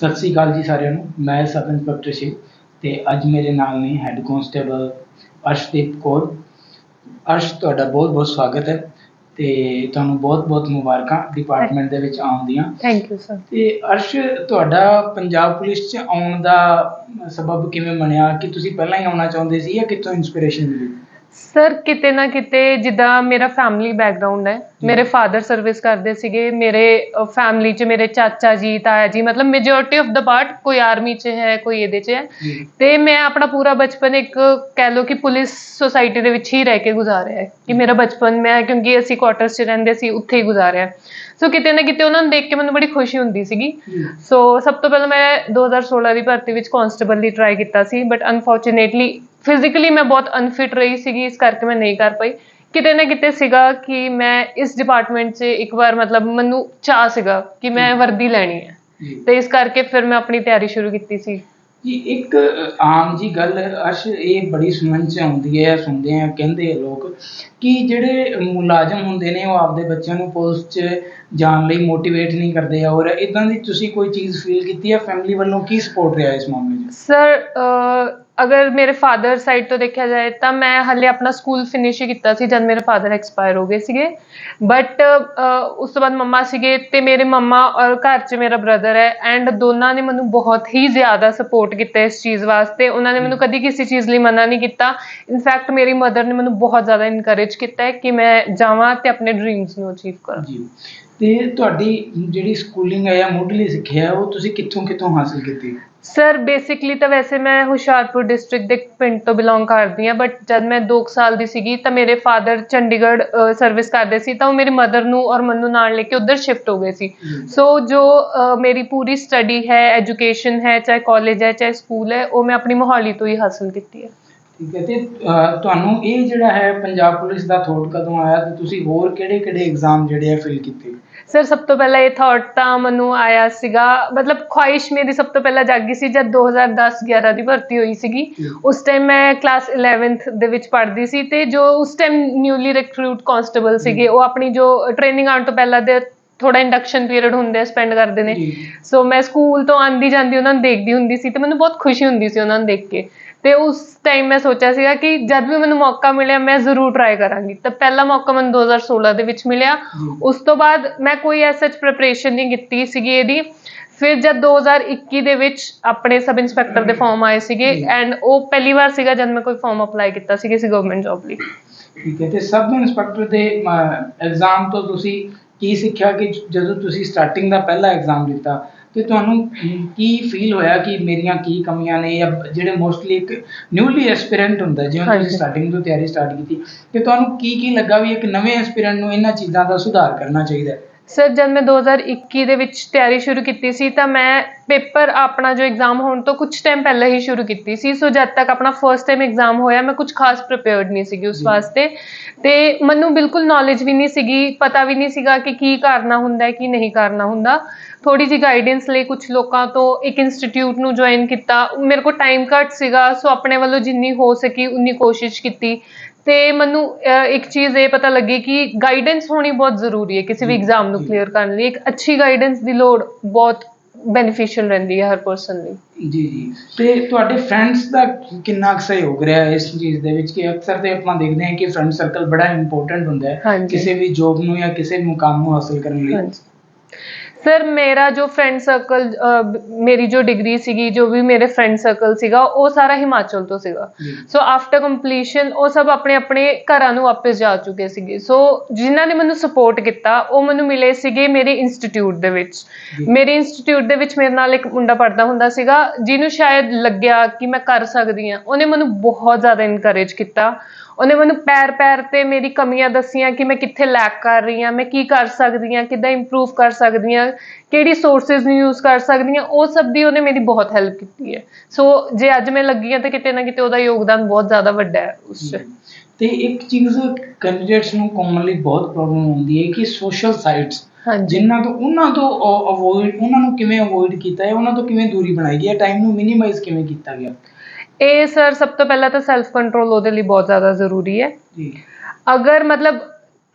ਸਤਿ ਸ੍ਰੀ ਅਕਾਲ ਜੀ ਸਾਰਿਆਂ ਨੂੰ। ਮੈਂ ਸਬ ਇੰਸਪੈਕਟਰ ਸ਼ਿਵ ਤੇ ਅੱਜ ਮੇਰੇ ਨਾਲ ਨੇ ਹੈੱਡ ਕਾਂਸਟੇਬਲ ਅਰਸ਼ਦੀਪ ਕੌਰ। ਅਰਸ਼ ਤੁਹਾਡਾ ਬਹੁਤ ਬਹੁਤ ਸਵਾਗਤ ਹੈ ਤੇ ਤੁਹਾਨੂੰ ਬਹੁਤ ਬਹੁਤ ਮੁਬਾਰਕਾਂ ਡਿਪਾਰਟਮੈਂਟ ਦੇ ਵਿੱਚ ਆਉਣ ਦੀਆਂ। ਥੈਂਕ ਯੂ ਸਰ ਤੇ ਅਰਸ਼ ਤੁਹਾਡਾ ਪੰਜਾਬ ਪੁਲਿਸ 'ਚ ਆਉਣ ਦਾ ਸਬਬ ਕਿਵੇਂ ਬਣਿਆ? ਕਿ ਤੁਸੀਂ ਪਹਿਲਾਂ ਹੀ ਆਉਣਾ ਚਾਹੁੰਦੇ ਸੀ ਜਾਂ ਕਿੱਥੋਂ ਇਨਸਪੀਰੇਸ਼ਨ ਮਿਲੀ? ਸਰ ਕਿਤੇ ਨਾ ਕਿਤੇ ਜਿੱਦਾਂ ਮੇਰਾ ਫੈਮਿਲੀ ਬੈਕਗ੍ਰਾਉਂਡ ਹੈ ਮੇਰੇ ਫਾਦਰ ਸਰਵਿਸ ਕਰਦੇ ਸੀਗੇ ਮੇਰੇ ਫੈਮਿਲੀ 'ਚ ਮੇਰੇ ਚਾਚਾ ਜੀ ਤਾਇਆ ਜੀ ਮਤਲਬ ਮੈਜੋਰਿਟੀ ਆਫ ਦਾ ਪਾਰਟ ਕੋਈ ਆਰਮੀ 'ਚ ਹੈ ਕੋਈ ਇਹਦੇ 'ਚ ਹੈ। ਤੇ ਮੈਂ ਆਪਣਾ ਪੂਰਾ ਬਚਪਨ ਇੱਕ ਕਹਿ ਲਓ ਕਿ ਪੁਲਿਸ ਸੁਸਾਇਟੀ ਦੇ ਵਿੱਚ ਹੀ ਰਹਿ ਕੇ ਗੁਜ਼ਾਰਿਆ ਹੈ ਕਿ ਮੇਰਾ ਬਚਪਨ ਮੈਂ ਕਿਉਂਕਿ ਅਸੀਂ ਕੁਆਟਰਸ 'ਚ ਰਹਿੰਦੇ ਸੀ ਉੱਥੇ ਹੀ ਗੁਜ਼ਾਰਿਆ ਸੋ ਕਿਤੇ ਨਾ ਕਿਤੇ ਉਹਨਾਂ ਨੂੰ ਦੇਖ ਕੇ ਮੈਨੂੰ ਬੜੀ ਖੁਸ਼ੀ ਹੁੰਦੀ ਸੀਗੀ। ਸੋ ਸਭ ਤੋਂ ਪਹਿਲਾਂ ਮੈਂ 2016 ਦੀ ਭਰਤੀ ਵਿੱਚ ਕਾਂਸਟੇਬਲ ਲਈ ਟਰਾਈ ਕੀਤਾ ਸੀ ਬਟ ਅਨਫੋਰਚੂਨੇਟਲੀ ਫਿਜ਼ੀਕਲੀ ਮੈਂ ਬਹੁਤ ਅਨਫਿਟ ਰਹੀ ਸੀਗੀ ਇਸ ਕਰਕੇ ਮੈਂ ਨਹੀਂ ਕਰ ਪਾਈ। ਕਿਤੇ ਨਾ ਕਿਤੇ ਸੀਗਾ ਕਿ ਮੈਂ ਇਸ ਡਿਪਾਰਟਮੈਂਟ 'ਚ ਇੱਕ ਵਾਰ ਮਤਲਬ ਮੈਨੂੰ ਚਾਹ ਸੀਗਾ ਕਿ ਮੈਂ ਵਰਦੀ ਲੈਣੀ ਹੈ। ਤੇ ਇਸ ਕਰਕੇ ਫਿਰ ਮੈਂ ਆਪਣੀ ਤਿਆਰੀ ਸ਼ੁਰੂ ਕੀਤੀ ਸੀ। ਜੀ ਇੱਕ ਆਮ ਜੀ ਗੱਲ ਅਰਸ਼ ਇਹ ਬੜੀ ਸੁਣਨ ਚ ਆਉਂਦੀ ਹੈ ਸੁਣਦੇ ਆ ਕਹਿੰਦੇ ਆ ਲੋਕ ਕਿ ਜਿਹੜੇ ਮੁਲਾਜ਼ਮ ਹੁੰਦੇ ਨੇ ਉਹ ਆਪਦੇ ਬੱਚਿਆਂ ਨੂੰ ਪੁਲਿਸ 'ਚ ਜਾਣ ਲਈ ਮੋਟੀਵੇਟ ਨਹੀਂ ਕਰਦੇ ਔਰ ਇਦਾਂ ਦੀ ਤੁਸੀਂ ਕੋਈ ਚੀਜ਼ ਫੀਲ ਕੀਤੀ ਹੈ ਫੈਮਿਲੀ ਵੱਲੋਂ ਕੀ ਸਪੋਰਟ ਰਿਹਾ ਇਸ ਮਾਮਲੇ 'ਚ? ਸਰ ਅਗਰ ਮੇਰੇ ਫਾਦਰ ਸਾਈਡ ਤੋਂ ਦੇਖਿਆ ਜਾਏ ਤਾਂ ਮੈਂ ਹਲੇ ਆਪਣਾ ਸਕੂਲ ਫਿਨਿਸ਼ ਹੀ ਕੀਤਾ ਸੀ ਜਦ ਮੇਰੇ ਫਾਦਰ ਐਕਸਪਾਇਰ ਹੋ ਗਏ ਸੀਗੇ। ਬਟ ਉਸ ਤੋਂ ਬਾਅਦ ਮੰਮਾ ਸੀਗੇ ਤੇ ਮੇਰੇ ਮੰਮਾ ਔਰ ਘਰ 'ਚ ਮੇਰਾ ਬ੍ਰਦਰ ਹੈ ਐਂਡ ਦੋਨਾਂ ਨੇ ਮੈਨੂੰ ਬਹੁਤ ਹੀ ਜ਼ਿਆਦਾ ਸਪੋਰਟ ਕੀਤਾ ਇਸ ਚੀਜ਼ ਵਾਸਤੇ। ਉਹਨਾਂ ਨੇ ਮੈਨੂੰ ਕਦੀ ਕਿਸੇ ਚੀਜ਼ ਲਈ ਮਨਾ ਨਹੀਂ ਕੀਤਾ। ਇਨਫੈਕਟ ਮੇਰੀ ਮਦਰ ਨੇ ਮੈਨੂੰ ਬਹੁਤ ਜ਼ਿਆਦਾ ਇਨਕਰੇਜ ਕੀਤਾ ਹੈ ਕਿ ਮੈਂ ਜਾਵਾਂ ਤੇ ਆਪਣੇ ਡ੍ਰੀਮਸ ਨੂੰ ਅਚੀਵ ਕਰਾਂ। ਜੀ। ਤੇ ਤੁਹਾਡੀ ਜਿਹੜੀ ਸਕੂਲਿੰਗ ਹੈ ਜਾਂ ਮੁੱਢਲੀ ਸਿੱਖਿਆ ਹੈ, ਉਹ ਤੁਸੀਂ ਕਿੱਥੋਂ ਕਿੱਥੋਂ ਹਾਸਲ ਕੀਤੀ? ਸਰ ਬੇਸਿਕਲੀ ਤਾਂ ਵੈਸੇ ਮੈਂ ਹੁਸ਼ਿਆਰਪੁਰ ਡਿਸਟ੍ਰਿਕਟ ਦੇ ਪਿੰਡ ਤੋਂ ਬਿਲੋਂਗ ਕਰਦੀ ਹਾਂ ਬਟ ਜਦ ਮੈਂ 2 ਸਾਲ ਦੀ ਸੀਗੀ ਤਾਂ ਮੇਰੇ ਫਾਦਰ ਚੰਡੀਗੜ੍ਹ ਸਰਵਿਸ ਕਰਦੇ ਸੀ ਤਾਂ ਉਹ ਮੇਰੀ ਮਦਰ ਨੂੰ ਔਰ ਮੈਨੂੰ ਨਾਲ ਲੈ ਕੇ ਉੱਧਰ ਸ਼ਿਫਟ ਹੋ ਗਏ ਸੀ। ਸੋ ਜੋ ਮੇਰੀ ਪੂਰੀ ਸਟੱਡੀ ਹੈ ਐਜੂਕੇਸ਼ਨ ਹੈ ਚਾਹੇ ਕਾਲਜ ਹੈ ਚਾਹੇ ਸਕੂਲ ਹੈ ਉਹ ਮੈਂ ਆਪਣੀ ਮੋਹਾਲੀ ਤੋਂ ਹੀ ਹਾਸਲ ਕੀਤੀ ਹੈ। ਠੀਕ ਹੈ ਤੇ ਤੁਹਾਨੂੰ ਇਹ ਜਿਹੜਾ ਹੈ ਪੰਜਾਬ ਪੁਲਿਸ ਦਾ ਥੋਟ ਕਦੋਂ ਆਇਆ ਤੇ ਤੁਸੀਂ ਹੋਰ ਕਿਹੜੇ ਕਿਹੜੇ ਐਗਜ਼ਾਮ ਜਿਹੜੇ ਆ ਫਿਲ ਕੀਤੇ? ਸਰ ਸਭ ਤੋਂ ਪਹਿਲਾਂ ਇਹ ਥਾਟ ਤਾਂ ਮੈਨੂੰ ਆਇਆ ਸੀਗਾ ਮਤਲਬ ਖੁਆਇਸ਼ ਮੇਰੀ ਸਭ ਤੋਂ ਪਹਿਲਾਂ ਜਾਗੀ ਸੀ ਜਦ 2010-11 ਦੀ ਭਰਤੀ ਹੋਈ ਸੀਗੀ। ਉਸ ਟਾਈਮ ਮੈਂ ਕਲਾਸ 11th ਦੇ ਵਿੱਚ ਪੜ੍ਹਦੀ ਸੀ ਤੇ ਜੋ ਉਸ ਟਾਈਮ ਨਿਊਲੀ ਰਿਕਰੂਟ ਕਾਂਸਟੇਬਲ ਸੀਗੇ ਉਹ ਆਪਣੀ ਜੋ ਟ੍ਰੇਨਿੰਗ ਆਉਣ ਤੋਂ ਪਹਿਲਾਂ ਦੇ ਥੋੜਾ ਇੰਡਕਸ਼ਨ ਪੀਰੀਅਡ ਹੁੰਦੇ ਆ ਸਪੈਂਡ ਕਰਦੇ ਨੇ। ਸੋ ਮੈਂ ਸਕੂਲ ਤੋਂ ਆਂਦੀ ਜਾਂਦੀ ਉਹਨਾਂ ਨੂੰ ਦੇਖਦੀ ਹੁੰਦੀ ਸੀ ਤੇ ਮੈਨੂੰ ਬਹੁਤ ਖੁਸ਼ੀ ਹੁੰਦੀ ਸੀ ਉਹਨਾਂ ਨੂੰ ਦੇਖ ਕੇ। ਤੇ ਉਸ ਟਾਈਮ ਮੈਂ ਸੋਚਿਆ ਸੀਗਾ ਕਿ ਜਦ ਵੀ ਮੈਨੂੰ ਮੌਕਾ ਮਿਲਿਆ ਮੈਂ ਜ਼ਰੂਰ ਟਰਾਈ ਕਰਾਂਗੀ। ਤਾਂ ਪਹਿਲਾ ਮੌਕਾ ਮੈਨੂੰ 2016 ਦੇ ਵਿੱਚ ਮਿਲਿਆ। ਉਸ ਤੋਂ ਬਾਅਦ ਮੈਂ ਕੋਈ ਐਸਾ ਪ੍ਰੈਪਰੇਸ਼ਨ ਨਹੀਂ ਕੀਤੀ ਸੀਗੀ ਇਹਦੀ। ਫਿਰ ਜਦ 2021 ਦੇ ਵਿੱਚ ਆਪਣੇ ਸਬ ਇੰਸਪੈਕਟਰ ਦੇ ਫਾਰਮ ਆਏ ਸੀਗੇ। ਐਂਡ ਉਹ ਪਹਿਲੀ ਵਾਰ ਸੀਗਾ ਜਦ ਮੈਂ ਕੋਈ ਫਾਰਮ ਅਪਲਾਈ ਕੀਤਾ ਸੀ ਕਿਸੇ ਗਵਰਨਮੈਂਟ ਜੌਬ ਲਈ। ਠੀਕ ਹੈ ਤੇ ਸਬ ਇੰਸਪੈਕਟਰ ਦੇ ਐਗਜ਼ਾਮ ਤੋਂ ਤੁਸੀਂ ਕੀ ਸਿੱਖਿਆ ਕਿ ਜਦੋਂ ਤੁਸੀਂ ਸਟਾਰਟਿੰਗ ਦਾ ਪਹਿਲਾ ਐਗਜ਼ਾਮ ਦਿੱਤਾ ਤੇ ਤੁਹਾਨੂੰ ਕੀ ਫੀਲ ਹੋਇਆ ਕਿ ਮੇਰੀਆਂ ਕੀ ਕਮੀਆਂ ਨੇ ਜਾਂ ਜਿਹੜੇ ਮੋਸਟਲੀ ਇੱਕ ਨਿਊਲੀ ਐਸਪੀਰੈਂਟ ਹੁੰਦਾ ਜਿਵੇਂ ਤੁਸੀਂ। ਸਟਾਰਟਿੰਗ ਤੋਂ ਤਿਆਰੀ ਸਟਾਰਟ ਕੀਤੀ ਤੇ ਤੁਹਾਨੂੰ ਕੀ ਕੀ ਲੱਗਾ ਵੀ ਇੱਕ ਨਵੇਂ ਐਸਪੀਰੈਂਟ ਨੂੰ ਇਹਨਾਂ ਚੀਜ਼ਾਂ ਦਾ ਸੁਧਾਰ ਕਰਨਾ ਚਾਹੀਦਾ ਹੈ ਸਰ ਜਦ ਮੈਂ 2021 ਦੇ ਵਿੱਚ ਤਿਆਰੀ ਸ਼ੁਰੂ ਕੀਤੀ ਸੀ ਤਾਂ ਮੈਂ ਪੇਪਰ ਆਪਣਾ ਜੋ ਐਗਜ਼ਾਮ ਹੋਣ ਤੋਂ ਕੁਝ ਟਾਈਮ ਪਹਿਲਾਂ ਹੀ ਸ਼ੁਰੂ ਕੀਤੀ ਸੀ। ਸੋ ਜਦ ਤੱਕ ਆਪਣਾ ਫਰਸਟ ਟਾਈਮ ਐਗਜ਼ਾਮ ਹੋਇਆ ਮੈਂ ਕੁਝ ਖਾਸ ਪ੍ਰਿਪੇਅਰਡ ਨਹੀਂ ਸੀਗੀ ਉਸ। ਵਾਸਤੇ। ਤੇ ਮੈਨੂੰ ਬਿਲਕੁਲ ਨੌਲੇਜ ਵੀ ਨਹੀਂ ਸੀਗੀ ਪਤਾ ਵੀ ਨਹੀਂ ਸੀਗਾ ਕਿ ਕੀ ਕਰਨਾ ਹੁੰਦਾ ਹੈ ਕੀ ਨਹੀਂ ਕਰਨਾ ਹੁੰਦਾ। ਥੋੜੀ ਜਿਹੀ ਗਾਈਡੈਂਸ ਲਈ ਕੁਝ ਲੋਕਾਂ ਤੋਂ ਇੱਕ ਇੰਸਟੀਚਿਊਟ ਨੂੰ ਜੁਆਇਨ ਕੀਤਾ। ਮੇਰੇ ਕੋਲ ਟਾਈਮ ਘੱਟ ਸੀਗਾ ਸੋ ਆਪਣੇ ਵੱਲੋਂ ਜਿੰਨੀ ਹੋ ਸਕੀ ਉਨੀ ਕੋਸ਼ਿਸ਼ ਕੀਤੀ। ਤੇ ਮੈਨੂੰ ਇੱਕ ਚੀਜ਼ ਇਹ ਪਤਾ ਲੱਗੀ ਕਿ ਗਾਈਡੈਂਸ ਹੋਣੀ ਬਹੁਤ ਜ਼ਰੂਰੀ ਹੈ ਕਿਸੇ ਵੀ ਐਗਜ਼ਾਮ ਨੂੰ। ਕਲੀਅਰ ਕਰਨ ਲਈ। ਇੱਕ ਅੱਛੀ ਗਾਈਡੈਂਸ ਦੀ ਲੋੜ ਬਹੁਤ ਬੈਨੀਫੀਸ਼ੀਅਲ ਰਹਿੰਦੀ ਹੈ ਹਰ ਪਰਸਨ ਲਈ। ਜੀ ਜੀ। ਤੇ ਤੁਹਾਡੇ ਫਰੈਂਡਸ ਦਾ ਕਿੰਨਾ ਕੁ ਸਹਿਯੋਗ ਰਿਹਾ ਇਸ ਚੀਜ਼ ਦੇ ਵਿੱਚ ਕਿ ਅਕਸਰ ਤੇ ਆਪਾਂ ਦੇਖਦੇ ਹਾਂ ਕਿ ਫਰੈਂਡ ਸਰਕਲ ਬੜਾ ਇੰਪੋਰਟੈਂਟ ਹੁੰਦਾ ਹੈ। ਕਿਸੇ ਵੀ ਜੋਬ ਨੂੰ ਜਾਂ ਕਿਸੇ ਮੁਕਾਮ ਨੂੰ ਹਾਸਲ ਕਰਨ ਲਈ। ਸਰ ਮੇਰਾ ਜੋ ਫਰੈਂਡ ਸਰਕਲ ਮੇਰੀ ਜੋ ਡਿਗਰੀ ਸੀਗੀ ਜੋ ਵੀ ਮੇਰੇ ਫਰੈਂਡ ਸਰਕਲ ਸੀਗਾ ਉਹ ਸਾਰਾ ਹਿਮਾਚਲ ਤੋਂ ਸੀਗਾ। ਸੋ ਆਫਟਰ ਕੰਪਲੀਸ਼ਨ ਉਹ ਸਭ ਆਪਣੇ ਆਪਣੇ ਘਰਾਂ ਨੂੰ ਵਾਪਸ ਜਾ ਚੁੱਕੇ ਸੀਗੇ। ਸੋ ਜਿਨ੍ਹਾਂ ਨੇ ਮੈਨੂੰ ਸਪੋਰਟ ਕੀਤਾ ਉਹ ਮੈਨੂੰ ਮਿਲੇ ਸੀਗੇ ਮੇਰੇ ਇੰਸਟੀਚਿਊਟ ਦੇ ਵਿੱਚ। ਮੇਰੇ ਇੰਸਟੀਚਿਊਟ ਦੇ ਵਿੱਚ ਮੇਰੇ ਨਾਲ ਇੱਕ ਮੁੰਡਾ ਪੜਦਾ ਹੁੰਦਾ ਸੀਗਾ ਜਿਹਨੂੰ ਸ਼ਾਇਦ ਲੱਗਿਆ ਕਿ ਮੈਂ ਕਰ ਸਕਦੀ ਹਾਂ। ਉਹਨੇ ਮੈਨੂੰ ਬਹੁਤ ਜ਼ਿਆਦਾ ਇਨਕਰੇਜ ਕੀਤਾ। ਉਹਨੇ ਮੈਨੂੰ ਪੈਰ ਪੈਰ ਤੇ ਮੇਰੀ ਕਮੀਆਂ ਦੱਸੀਆਂ ਕਿ ਮੈਂ ਕਿੱਥੇ ਲੈਕ ਕਰ ਰਹੀ ਹਾਂ ਮੈਂ ਕੀ ਕਰ ਸਕਦੀ ਹਾਂ ਕਿੱਦਾਂ ਇੰਪਰੂਵ ਕਰ ਸਕਦੀ ਹਾਂ ਕਿਹੜੀ ਸੋਰਸਸ ਨੂੰ ਯੂਜ਼ ਕਰ ਸਕਦੀ ਹਾਂ ਉਹ ਸਭ ਦੀ ਉਹਨੇ ਮੇਰੀ ਬਹੁਤ ਹੈਲਪ ਕੀਤੀ ਹੈ। ਸੋ ਜੇ ਅੱਜ ਮੈਂ ਲੱਗੀ ਹਾਂ ਤਾਂ ਕਿਤੇ ਨਾ ਕਿਤੇ ਉਹਦਾ ਯੋਗਦਾਨ ਬਹੁਤ ਜ਼ਿਆਦਾ ਵੱਡਾ ਹੈ ਉਸ 'ਚ। ਤੇ ਇੱਕ ਚੀਜ਼ ਕੈਂਡੀਡੇਟਸ ਨੂੰ ਕਾਮਨਲੀ ਬਹੁਤ ਪ੍ਰੋਬਲਮ ਹੁੰਦੀ ਹੈ ਕਿ ਸੋਸ਼ਲ ਸਾਈਟਸ ਜਿਨ੍ਹਾਂ ਤੋਂ ਉਹਨਾਂ ਤੋਂ ਅਵੋਇਡ ਉਹਨਾਂ ਨੂੰ ਕਿਵੇਂ ਅਵੋਇਡ ਕੀਤਾ ਹੈ ਉਹਨਾਂ ਤੋਂ ਕਿਵੇਂ ਦੂਰੀ ਬਣਾਈ ਗਈ ਹੈ ਟਾਈਮ ਨੂੰ ਮਿਨੀਮਾਈਜ਼ ਕਿਵੇਂ ਕੀਤਾ ਗਿਆ? ਇਹ ਸਰ ਸਭ ਤੋਂ ਪਹਿਲਾਂ ਤਾਂ ਸੈਲਫ ਕੰਟਰੋਲ ਉਹਦੇ ਲਈ ਬਹੁਤ ਜ਼ਿਆਦਾ ਜ਼ਰੂਰੀ ਹੈ। ਜੀ। ਅਗਰ ਮਤਲਬ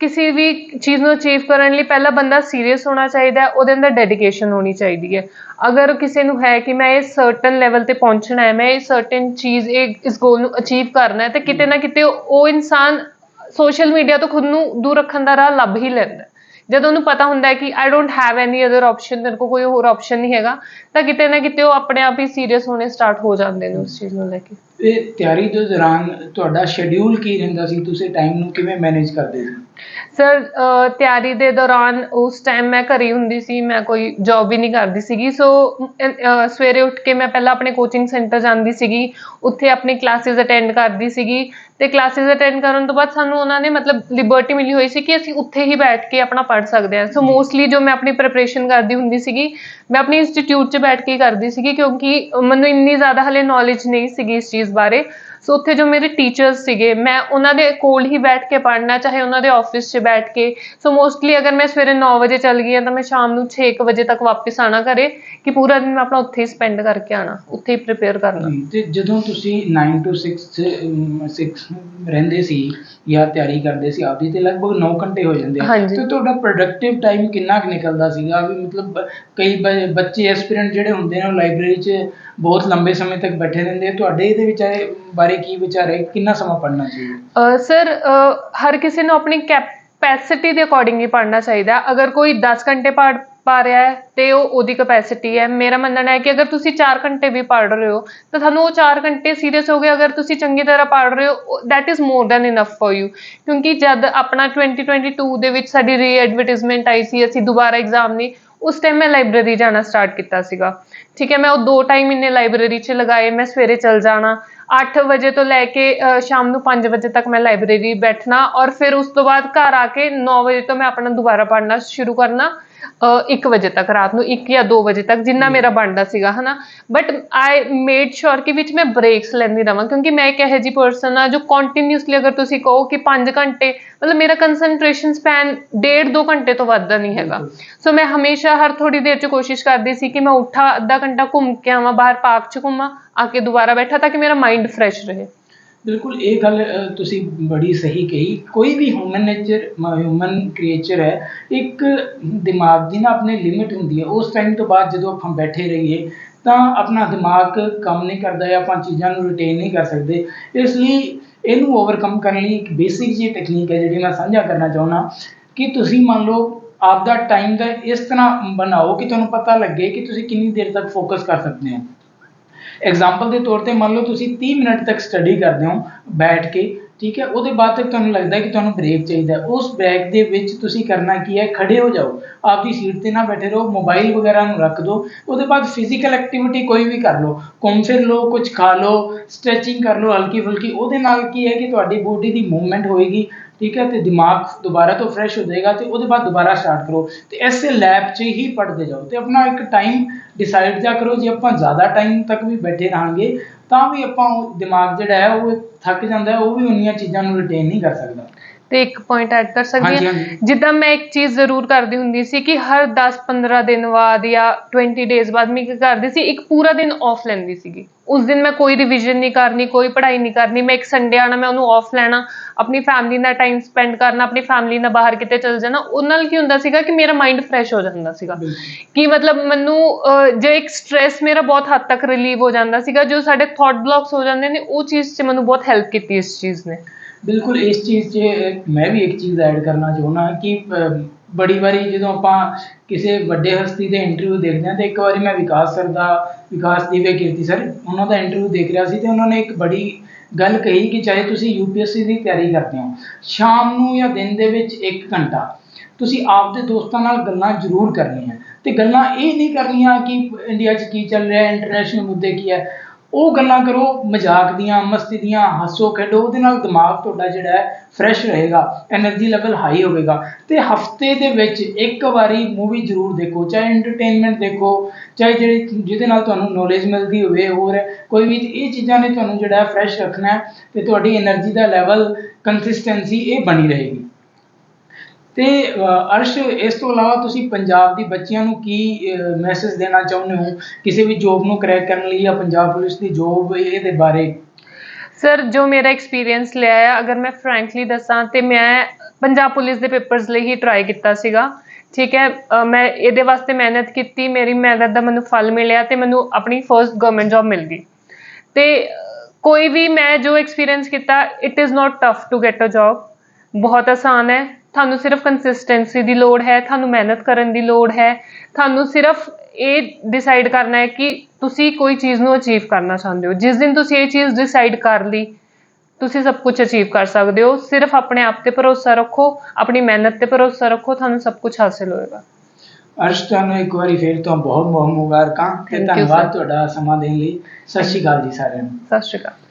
ਕਿਸੇ ਵੀ ਚੀਜ਼ ਨੂੰ ਅਚੀਵ ਕਰਨ ਲਈ ਪਹਿਲਾਂ ਬੰਦਾ ਸੀਰੀਅਸ ਹੋਣਾ ਚਾਹੀਦਾ ਉਹਦੇ ਅੰਦਰ ਡੈਡੀਕੇਸ਼ਨ ਹੋਣੀ ਚਾਹੀਦੀ ਹੈ। ਅਗਰ ਕਿਸੇ ਨੂੰ ਹੈ ਕਿ ਮੈਂ ਇਹ ਸਰਟਨ ਲੈਵਲ ਤੇ ਪਹੁੰਚਣਾ ਹੈ, ਮੈਂ ਇਹ ਸਰਟਨ ਚੀਜ਼ ਇਹ, ਇਸ ਗੋਲ ਨੂੰ ਅਚੀਵ ਕਰਨਾ ਹੈ, ਤੇ ਕਿਤੇ ਨਾ ਕਿਤੇ ਉਹ ਇਨਸਾਨ ਸੋਸ਼ਲ ਮੀਡੀਆ ਤੋਂ ਖੁਦ ਨੂੰ ਦੂਰ ਰੱਖਣ ਦਾ ਰਾਹ ਲੱਭ ਹੀ ਲੈਂਦਾ ਹੈ। ਜਦੋਂ ਉਹਨੂੰ ਪਤਾ ਹੁੰਦਾ ਹੈ ਕਿ I don't have any other option ਮੇਰੇ ਕੋਲ ਕੋਈ ਹੋਰ ਆਪਸ਼ਨ ਨਹੀਂ ਹੈਗਾ, ਤਾਂ ਕਿਤੇ ਨਾ ਕਿਤੇ ਉਹ ਆਪਣੇ ਆਪ ਹੀ ਸੀਰੀਅਸ ਹੋਣੇ ਸਟਾਰਟ ਹੋ ਜਾਂਦੇ ਨੇ ਉਸ ਚੀਜ਼ ਨੂੰ ਲੈ ਕੇ। ਇਹ ਤਿਆਰੀ ਦੇ ਦੌਰਾਨ ਤੁਹਾਡਾ ਸ਼ਡਿਊਲ ਕੀ ਰਹਿੰਦਾ ਸੀ? ਤੁਸੀਂ ਟਾਈਮ ਨੂੰ ਕਿਵੇਂ ਮੈਨੇਜ ਕਰਦੇ ਸੀ? ਸਰ ਤਿਆਰੀ ਦੇ ਦੌਰਾਨ ਉਸ ਟਾਈਮ ਮੈਂ ਘਰੇ ਹੀ ਹੁੰਦੀ ਸੀ ਮੈਂ ਕੋਈ ਜੌਬ ਵੀ ਨਹੀਂ ਕਰਦੀ ਸੀਗੀ। ਸੋ ਸਵੇਰੇ ਉੱਠ ਕੇ ਮੈਂ ਪਹਿਲਾਂ ਆਪਣੇ ਕੋਚਿੰਗ ਸੈਂਟਰ ਜਾਂਦੀ ਸੀਗੀ। ਉੱਥੇ ਆਪਣੀ ਕਲਾਸਿਸ ਅਟੈਂਡ ਕਰਦੀ ਸੀਗੀ। ਤੇ ਕਲਾਸਿਸ ਅਟੈਂਡ ਕਰਨ ਤੋਂ ਬਾਅਦ ਸਾਨੂੰ ਉਹਨਾਂ ਨੇ ਮਤਲਬ ਲਿਬਰਟੀ ਮਿਲੀ ਹੋਈ ਸੀ ਕਿ ਅਸੀਂ ਉੱਥੇ ਹੀ ਬੈਠ ਕੇ ਆਪਣਾ ਪੜ੍ਹ ਸਕਦੇ ਹਾਂ। ਸੋ ਮੋਸਟਲੀ ਜੋ ਮੈਂ ਆਪਣੀ ਪ੍ਰੈਪਰੇਸ਼ਨ ਕਰਦੀ ਹੁੰਦੀ ਸੀਗੀ ਮੈਂ ਆਪਣੀ ਇੰਸਟੀਚਿਊਟ 'ਚ ਬੈਠ ਕੇ ਹੀ ਕਰਦੀ ਸੀਗੀ ਕਿਉਂਕਿ ਮੈਨੂੰ ਇੰਨੀ ਜ਼ਿਆਦਾ ਹਲੇ ਨੌਲੇਜ ਨਹੀਂ ਸੀਗੀ ਇਸ ਚੀਜ਼ ਬਾਰੇ। ਸੋ ਉੱਥੇ ਜੋ ਮੇਰੇ ਟੀਚਰਸ ਸੀਗੇ ਮੈਂ ਉਹਨਾਂ ਦੇ ਕੋਲ ਹੀ ਬੈਠ ਕੇ ਪੜ੍ਹਨਾ ਚਾਹੇ ਉਹਨਾਂ ਦੇ ਆਫਿਸ 'ਚ ਬੈਠ ਕੇ। ਸੋ ਮੋਸਟਲੀ ਅਗਰ ਮੈਂ ਸਵੇਰੇ 9 ਵਜੇ ਚੱਲ ਗਈ ਹਾਂ ਤਾਂ ਮੈਂ ਸ਼ਾਮ ਨੂੰ 6 ਵਜੇ ਤੱਕ ਵਾਪਸ ਆਣਾ ਘਰੇ ਕਿ ਪੂਰਾ ਦਿਨ ਮੈਂ ਆਪਣਾ ਉੱਥੇ ਹੀ ਸਪੈਂਡ ਕਰਕੇ ਆਣਾ ਉੱਥੇ ਹੀ ਪ੍ਰਿਪੇਅਰ ਕਰਨਾ। ਤੇ ਜਦੋਂ ਤੁਸੀਂ 9 to 6 6 ਰਹਿੰਦੇ ਸੀ ਜਾਂ ਤਿਆਰੀ ਕਰਦੇ ਸੀ ਆਪਦੀ ਤੇ ਲਗਭਗ 9 ਘੰਟੇ ਹੋ ਜਾਂਦੇ ਆ। ਤੇ ਤੁਹਾਡਾ ਪ੍ਰੋਡਕਟਿਵ ਟਾਈਮ ਕਿੰਨਾ ਕੁ ਨਿਕਲਦਾ ਸੀਗਾ? ਵੀ ਮਤਲਬ ਕਈ ਬੱਚੇ ਐਸਪੀਰੈਂਟ ਜਿਹੜੇ ਹੁੰਦੇ ਨੇ ਉਹ ਲਾਇਬ੍ਰੇਰੀ 'ਚ ਬਹੁਤ ਲੰਬੇ ਸਮੇਂ ਤੱਕ ਬੈਠੇ ਰਹਿੰਦੇ ਆ। ਤੁਹਾਡੇ ਇਹਦੇ ਵਿੱਚ ਇਹ ਬਾਰੇ ਕੀ ਵਿਚਾਰ ਹੈ? ਕਿੰਨਾ ਸਮਾਂ ਪੜ੍ਹਨਾ ਚਾਹੀਦਾ? ਸਰ ਹਰ ਕਿਸੇ ਨੂੰ ਆਪਣੀ ਕੈਪੈਸਿਟੀ ਦੇ ਅਕੋਰਡਿੰਗ ਹੀ ਪੜ੍ਹਨਾ ਚਾਹੀਦਾ। ਅਗਰ ਕੋਈ 10 ਘੰਟੇ ਪੜ੍ਹ ਪਾ ਰਿਹਾ ਹੈ, ਤੇ ਉਹ ਉਹਦੀ ਕੈਪੈਸਿਟੀ ਹੈ। ਮੇਰਾ ਮੰਨਣਾ ਹੈ ਕਿ ਅਗਰ ਤੁਸੀਂ 4 ਘੰਟੇ ਵੀ ਪੜ੍ਹ ਰਹੇ ਹੋ, ਤਾਂ ਤੁਹਾਨੂੰ ਉਹ 4 ਘੰਟੇ ਸੀਰੀਅਸ ਹੋ ਗਏ। ਅਗਰ ਤੁਸੀਂ ਚੰਗੀ ਤਰ੍ਹਾਂ ਪੜ੍ਹ ਰਹੇ ਹੋ that is more than enough for you ਕਿਉਂਕਿ ਜਦ ਆਪਣਾ 2022 ਦੇ ਵਿੱਚ ਸਾਡੀ ਰੀ ਐਡਵਰਟਾਈਜ਼ਮੈਂਟ ਆਈ ਸੀ, ਅਸੀਂ ਦੁਬਾਰਾ ਐਗਜ਼ਾਮ ਲਈ ਉਸ ਟਾਈਮ ਮੈਂ ਲਾਇਬ੍ਰੇਰੀ ਜਾਣਾ ਸਟਾਰਟ ਕੀਤਾ ਸੀਗਾ। ਠੀਕ ਹੈ, ਮੈਂ ਉਹ ਦੋ ਟਾਈਮ ਇੰਨੇ ਲਾਇਬ੍ਰੇਰੀ 'ਚ ਲਗਾਏ। ਮੈਂ ਸਵੇਰੇ ਚਲ ਜਾਣਾ 8 ਵਜੇ ਤੋਂ ਲੈ ਕੇ ਸ਼ਾਮ ਨੂੰ 5 ਵਜੇ ਤੱਕ ਮੈਂ ਲਾਇਬ੍ਰੇਰੀ ਬੈਠਣਾ ਔਰ ਫਿਰ ਉਸ ਤੋਂ ਬਾਅਦ ਘਰ ਆ ਕੇ 9 ਵਜੇ ਤੋਂ ਮੈਂ ਆਪਣਾ ਦੁਬਾਰਾ ਪੜ੍ਹਨਾ ਸ਼ੁਰੂ ਕਰਨਾ। 1 ਵਜੇ ਤੱਕ ਰਾਤ ਨੂੰ 1 ਜਾਂ 2 ਵਜੇ ਤੱਕ ਜਿੰਨਾ ਮੇਰਾ ਬਣਦਾ ਸੀਗਾ ਹਨਾ? ਬਟ ਆਈ ਮੇਡ ਸ਼ੋਰ ਕਿ ਵਿੱਚ ਮੈਂ ਬ੍ਰੇਕਸ ਲੈਂਦੀ ਰਵਾਂ ਕਿਉਂਕਿ ਮੈਂ ਇੱਕ ਇਹੋ ਜਿਹੀ ਪਰਸਨ ਆ ਜੋ ਕੰਟੀਨਿਊਸਲੀ ਅਗਰ ਤੁਸੀਂ ਕਹੋ ਕਿ 5 ਘੰਟੇ ਮਤਲਬ ਮੇਰਾ ਕੰਸੰਟ੍ਰੇਸ਼ਨ ਸਪੈਨ ਡੇਢ ਦੋ ਘੰਟੇ ਤੋਂ ਵੱਧ ਦਾ ਨਹੀਂ ਹੈਗਾ। ਸੋ ਮੈਂ ਹਮੇਸ਼ਾ ਹਰ ਥੋੜੀ ਦੇਰ 'ਚ ਕੋਸ਼ਿਸ਼ ਕਰਦੀ ਸੀ ਕਿ ਮੈਂ ਉੱਠਾਂ ਅੱਧਾ ਘੰਟਾ ਘੁੰਮ ਕੇ ਆਵਾਂ ਬਾਹਰ ਪਾਰਕ 'ਚ ਘੁੰਮਾਂ ਆ ਕੇ ਦੁਬਾਰਾ ਬੈਠਾ ਤਾਂ ਕਿ ਮੇਰਾ ਮਾਈਂਡ ਫਰੈਸ਼ ਰਹੇ। ਬਿਲਕੁਲ, ਇਹ ਗੱਲ ਤੁਸੀਂ ਬੜੀ ਸਹੀ ਕਹੀ। ਕੋਈ ਵੀ ਹਿਊਮਨ ਨੇਚਰ ਹਿਊਮਨ ਕ੍ਰੀਏਚਰ ਹੈ, ਇੱਕ ਦਿਮਾਗ ਦੀ ਨਾ ਆਪਣੀ ਲਿਮਿਟ ਹੁੰਦੀ ਹੈ। ਉਸ ਟਾਈਮ ਤੋਂ ਬਾਅਦ ਜਦੋਂ ਆਪਾਂ ਬੈਠੇ ਰਹੀਏ, ਤਾਂ ਆਪਣਾ ਦਿਮਾਗ ਕੰਮ ਨਹੀਂ ਕਰਦਾ ਹੈ ਆਪਾਂ ਚੀਜ਼ਾਂ ਨੂੰ ਰਿਟੇਨ ਨਹੀਂ ਕਰ ਸਕਦੇ। ਇਸ ਲਈ ਇਹਨੂੰ ਓਵਰਕਮ ਕਰਨ ਲਈ ਇੱਕ ਬੇਸਿਕ ਜੀ ਟੈਕਨੀਕ ਹੈ, ਜਿਹੜੀ ਮੈਂ ਸਾਂਝਾ ਕਰਨਾ ਚਾਹੁੰਦਾ। ਕਿ ਤੁਸੀਂ ਮੰਨ ਲਓ, ਆਪਦਾ ਟਾਈਮ ਦਾ ਇਸ ਤਰ੍ਹਾਂ ਬਣਾਓ ਕਿ ਤੁਹਾਨੂੰ ਪਤਾ ਲੱਗੇ ਕਿ ਤੁਸੀਂ ਕਿੰਨੀ ਦੇਰ ਤੱਕ ਫੋਕਸ ਕਰ ਸਕਦੇ ਹੋ। ਐਗਜ਼ਾਮਪਲ ਦੇ ਤੌਰ ਤੇ ਮੰਨ ਲਓ ਤੁਸੀਂ 30 ਮਿੰਟ ਤੱਕ ਸਟੱਡੀ ਕਰਦੇ ਹੋ ਬੈਠ ਕੇ, ਠੀਕ ਹੈ? ਉਹਦੇ ਬਾਅਦ ਤੱਕ ਤੁਹਾਨੂੰ ਲੱਗਦਾ ਕਿ ਤੁਹਾਨੂੰ ਬ੍ਰੇਕ ਚਾਹੀਦਾ ਉਸ ਬ੍ਰੇਕ ਦੇ ਵਿੱਚ ਤੁਸੀਂ ਕਰਨਾ ਕੀ ਹੈ? ਖੜੇ ਹੋ ਜਾਓ। ਆਪਦੀ ਸੀਟ ਤੇ ਨਾ ਬੈਠੇ ਰਹੋ। ਮੋਬਾਈਲ ਵਗੈਰਾ ਨੂੰ ਰੱਖ ਦਿਓ ਉਹਦੇ ਬਾਅਦ ਫਿਜ਼ੀਕਲ ਐਕਟੀਵਿਟੀ ਕੋਈ ਵੀ ਕਰ ਲਓ। ਘੁੰਮ ਫਿਰ ਲਓ ਕੁਝ ਖਾ ਲਓ ਸਟ੍ਰੈਚਿੰਗ ਕਰ ਲਓ ਹਲਕੀ ਫੁਲਕੀ ਉਹਦੇ ਨਾਲ ਕੀ ਹੈ ਕਿ ਤੁਹਾਡੀ ਬੋਡੀ ਦੀ ਮੂਵਮੈਂਟ ਹੋਏਗੀ। ਠੀਕ ਹੈ, ਤੇ ਦਿਮਾਗ ਦੁਬਾਰਾ ਤੋਂ ਫਰੈਸ਼ ਹੋ ਜਾਏਗਾ ਤੇ ਉਹਦੇ ਬਾਅਦ ਦੁਬਾਰਾ ਸਟਾਰਟ ਕਰੋ। ਤੇ ਐਸੇ ਲੈਬ 'ਚ ਹੀ ਪੜ੍ਹਦੇ ਜਾਓ ਤੇ ਆਪਣਾ ਇੱਕ ਟਾਈਮ ਡਿਸਾਈਡ ਜਾ ਕਰੋ, ਜੇ ਆਪਾਂ ਜ਼ਿਆਦਾ ਟਾਈਮ ਤੱਕ ਵੀ ਬੈਠੇ ਰਹਾਂਗੇ, ਤਾਂ ਵੀ ਆਪਾਂ ਉਹ ਦਿਮਾਗ ਜਿਹੜਾ ਹੈ, ਉਹ ਥੱਕ ਜਾਂਦਾ ਉਹ ਵੀ ਉਨੀਆਂ ਚੀਜ਼ਾਂ ਨੂੰ ਰਿਟੇਨ ਨਹੀਂ ਕਰ ਸਕਦਾ। ਤੇ ਇੱਕ ਪੁਆਇੰਟ ਐਡ ਕਰ ਸਕਦੀ ਹਾਂਜੀ, ਹਾਂ। ਹਾਂਜੀ। ਜਿੱਦਾਂ ਮੈਂ ਇੱਕ ਚੀਜ਼ ਜ਼ਰੂਰ ਕਰਦੀ ਹੁੰਦੀ ਸੀ ਕਿ ਹਰ 10-15 ਦਿਨ ਬਾਅਦ ਜਾਂ 20 ਡੇਜ਼ ਬਾਅਦ ਮੈਂ ਕੀ ਕਰਦੀ ਸੀ ਇੱਕ ਪੂਰਾ ਦਿਨ ਆਫ ਲੈਂਦੀ ਸੀਗੀ। ਉਸ ਦਿਨ ਮੈਂ ਕੋਈ ਰਿਵੀਜ਼ਨ ਨਹੀਂ ਕਰਨੀ ਕੋਈ ਪੜ੍ਹਾਈ ਨਹੀਂ ਕਰਨੀ। ਮੈਂ ਇੱਕ ਸੰਡੇ ਆਣਾ ਮੈਂ ਉਹਨੂੰ ਆਫ ਲੈਣਾ ਆਪਣੀ ਫੈਮਿਲੀ ਨਾਲ ਟਾਈਮ ਸਪੈਂਡ ਕਰਨਾ ਆਪਣੀ ਫੈਮਿਲੀ ਨਾਲ ਬਾਹਰ ਕਿਤੇ ਚਲ ਜਾਣਾ। ਉਹ ਨਾਲ ਕੀ ਹੁੰਦਾ ਸੀਗਾ ਕਿ ਮੇਰਾ ਮਾਈਂਡ ਫਰੈਸ਼ ਹੋ ਜਾਂਦਾ ਸੀਗਾ। ਕਿ ਮਤਲਬ ਮੈਨੂੰ ਅਹ, ਜੇ ਇੱਕ ਸਟ੍ਰੈਸ ਮੇਰਾ ਬਹੁਤ ਹੱਦ ਤੱਕ ਰਿਲੀਵ ਹੋ ਜਾਂਦਾ ਸੀਗਾ ਜੋ ਸਾਡੇ ਥਾਟ ਬਲੌਕਸ ਹੋ ਜਾਂਦੇ ਨੇ ਉਹ ਚੀਜ਼ 'ਚ ਮੈਨੂੰ ਬਹੁਤ ਹੈਲਪ ਕੀਤੀ ਇਸ ਚੀਜ਼ ਨੇ। ਬਿਲਕੁਲ, ਇਸ ਚੀਜ਼ 'ਚ ਮੈਂ ਵੀ ਇੱਕ ਚੀਜ਼ ਐਡ ਕਰਨਾ ਚਾਹੁੰਦਾ ਕਿ ਬੜੀ ਵਾਰੀ ਜਦੋਂ ਆਪਾਂ ਕਿਸੇ ਵੱਡੇ ਹਸਤੀ ਦੇ ਇੰਟਰਵਿਊ ਦੇਖਦੇ ਹਾਂ ਤੇ ਇੱਕ ਵਾਰੀ ਮੈਂ ਵਿਕਾਸ ਸਰ ਦਾ, ਵਿਕਾਸ ਦਿਵੇ ਕੀਰਤੀ ਸਰ ਉਹਨਾਂ ਦਾ ਇੰਟਰਵਿਊ ਦੇਖ ਰਿਹਾ ਸੀ ਤੇ ਉਹਨਾਂ ਨੇ ਇੱਕ ਬੜੀ ਗੱਲ ਕਹੀ ਕਿ ਚਾਹੇ ਤੁਸੀਂ ਯੂਪੀਐਸਸੀ ਦੀ ਤਿਆਰੀ ਕਰਦੇ ਹੋ, ਸ਼ਾਮ ਨੂੰ ਜਾਂ ਦਿਨ ਦੇ ਵਿੱਚ 1 ਘੰਟਾ, ਤੁਸੀਂ ਆਪਦੇ ਦੋਸਤਾਂ ਨਾਲ ਗੱਲਾਂ ਜ਼ਰੂਰ ਕਰਨੀਆਂ। ਤੇ ਗੱਲਾਂ ਇਹ ਨਹੀਂ ਕਰਨੀਆਂ ਕਿ ਇੰਡੀਆ 'ਚ ਕੀ ਚੱਲ ਰਿਹਾ ਇੰਟਰਨੈਸ਼ਨਲ ਮੁੱਦੇ ਕੀ ਹੈ। ਉਹ ਗੱਲਾਂ ਕਰੋ, ਮਜ਼ਾਕ ਦੀਆਂ, ਮਸਤੀ ਦੀਆਂ, ਹੱਸੋ, ਖੇਡੋ, ਉਹਦੇ ਨਾਲ ਦਿਮਾਗ ਤੁਹਾਡਾ ਜਿਹੜਾ ਹੈ ਫਰੈਸ਼ ਰਹੇਗਾ એનર્ਜੀ ਲੈਵਲ ਹਾਈ ਹੋਵੇਗਾ। ਤੇ ਹਫ਼ਤੇ ਦੇ ਵਿੱਚ ਇੱਕ ਵਾਰੀ ਮੂਵੀ ਜ਼ਰੂਰ ਦੇਖੋ, ਚਾਹੇ ਐਂਟਰਟੇਨਮੈਂਟ ਦੇਖੋ, ਚਾਹੇ ਜਿਹੜੀ ਜਿਹਦੇ ਨਾਲ ਤੁਹਾਨੂੰ ਨੌਲੇਜ ਮਿਲਦੀ ਹੋਵੇ, ਹੋਰ ਕੋਈ ਵੀ, ਇਹ ਚੀਜ਼ਾਂ ਨੇ ਤੁਹਾਨੂੰ ਜਿਹੜਾ ਫਰੈਸ਼ ਰੱਖਣਾ ਹੈ ਤੇ ਤੁਹਾਡੀ એનર્ਜੀ ਦਾ ਲੈਵਲ ਕੰਸਿਸਟੈਂਸੀ ਇਹ ਬਣੀ ਰਹੇਗੀ। ਤੇ ਅਰਸ਼, ਇਸ ਤੋਂ ਇਲਾਵਾ ਤੁਸੀਂ ਪੰਜਾਬ ਦੀ ਬੱਚੀਆਂ ਨੂੰ ਕੀ ਮੈਸੇਜ ਦੇਣਾ ਚਾਹੁੰਦੇ ਹੋ? ਕਿਸੇ ਵੀ ਜੋਬ ਨੂੰ ਕਰੈਕ ਕਰਨ ਲਈ ਜਾਂ ਪੰਜਾਬ ਪੁਲਿਸ ਦੀ ਜੋਬ ਇਹਦੇ ਬਾਰੇ? ਸਰ ਜੋ ਮੇਰਾ ਐਕਸਪੀਰੀਅੰਸ ਲਿਆ ਹੈ ਅਗਰ ਮੈਂ ਫ੍ਰੈਂਕਲੀ ਦੱਸਾਂ ਤੇ ਮੈਂ ਪੰਜਾਬ ਪੁਲਿਸ ਦੇ ਪੇਪਰਸ ਲਈ ਹੀ ਟਰਾਈ ਕੀਤਾ ਸੀਗਾ। ਠੀਕ ਹੈ ਮੈਂ ਇਹਦੇ ਵਾਸਤੇ ਮਿਹਨਤ ਕੀਤੀ, ਮੇਰੀ ਮਿਹਨਤ ਦਾ ਮੈਨੂੰ ਫਲ ਮਿਲਿਆ ਤੇ ਮੈਨੂੰ ਆਪਣੀ ਫਰਸਟ ਗਵਰਨਮੈਂਟ ਜੌਬ ਮਿਲ ਗਈ। ਤੇ, ਕੋਈ ਵੀ ਮੈਂ ਜੋ ਐਕਸਪੀਰੀਅੰਸ ਕੀਤਾ it is not tough to get a job ਬਹੁਤ ਆਸਾਨ ਹੈ। ਤੁਹਾਨੂੰ ਸਿਰਫ ਕੰਸਿਸਟੈਂਸੀ ਦੀ ਲੋੜ ਹੈ ਤੁਹਾਨੂੰ ਮਿਹਨਤ ਕਰਨ ਦੀ ਲੋੜ ਹੈ ਤੁਹਾਨੂੰ ਸਿਰਫ ਇਹ ਡਿਸਾਈਡ ਕਰਨਾ ਹੈ ਕਿ ਤੁਸੀਂ ਕੋਈ ਚੀਜ਼ ਨੂੰ ਅਚੀਵ ਕਰਨਾ ਚਾਹੁੰਦੇ ਹੋ। ਜਿਸ ਦਿਨ ਤੁਸੀਂ ਇਹ ਚੀਜ਼ ਡਿਸਾਈਡ ਕਰ ਲਈ ਤੁਸੀਂ ਸਭ ਕੁਝ ਅਚੀਵ ਕਰ ਸਕਦੇ ਹੋ। ਸਿਰਫ ਆਪਣੇ ਆਪ ਤੇ ਭਰੋਸਾ ਰੱਖੋ ਆਪਣੀ ਮਿਹਨਤ ਤੇ ਭਰੋਸਾ ਰੱਖੋ ਤੁਹਾਨੂੰ ਸਭ ਕੁਝ ਹਾਸਿਲ ਹੋਏਗਾ। ਅਰਸ਼ ਤੁਹਾਨੂੰ ਇੱਕ ਵਾਰੀ ਫੇਰ ਤੋਂ ਬਹੁਤ ਬਹੁਤ ਮੁਬਾਰਕਾਂ ਤੇ ਧੰਨਵਾਦ. ਤੁਹਾਡਾ ਸਮਾਂ ਦੇਣ ਲਈ। ਸਤਿ ਸ਼੍ਰੀ ਅਕਾਲ ਜੀ ਸਾਰਿਆਂ ਨੂੰ। ਸਤਿ ਸ਼੍ਰੀ ਅਕਾਲ।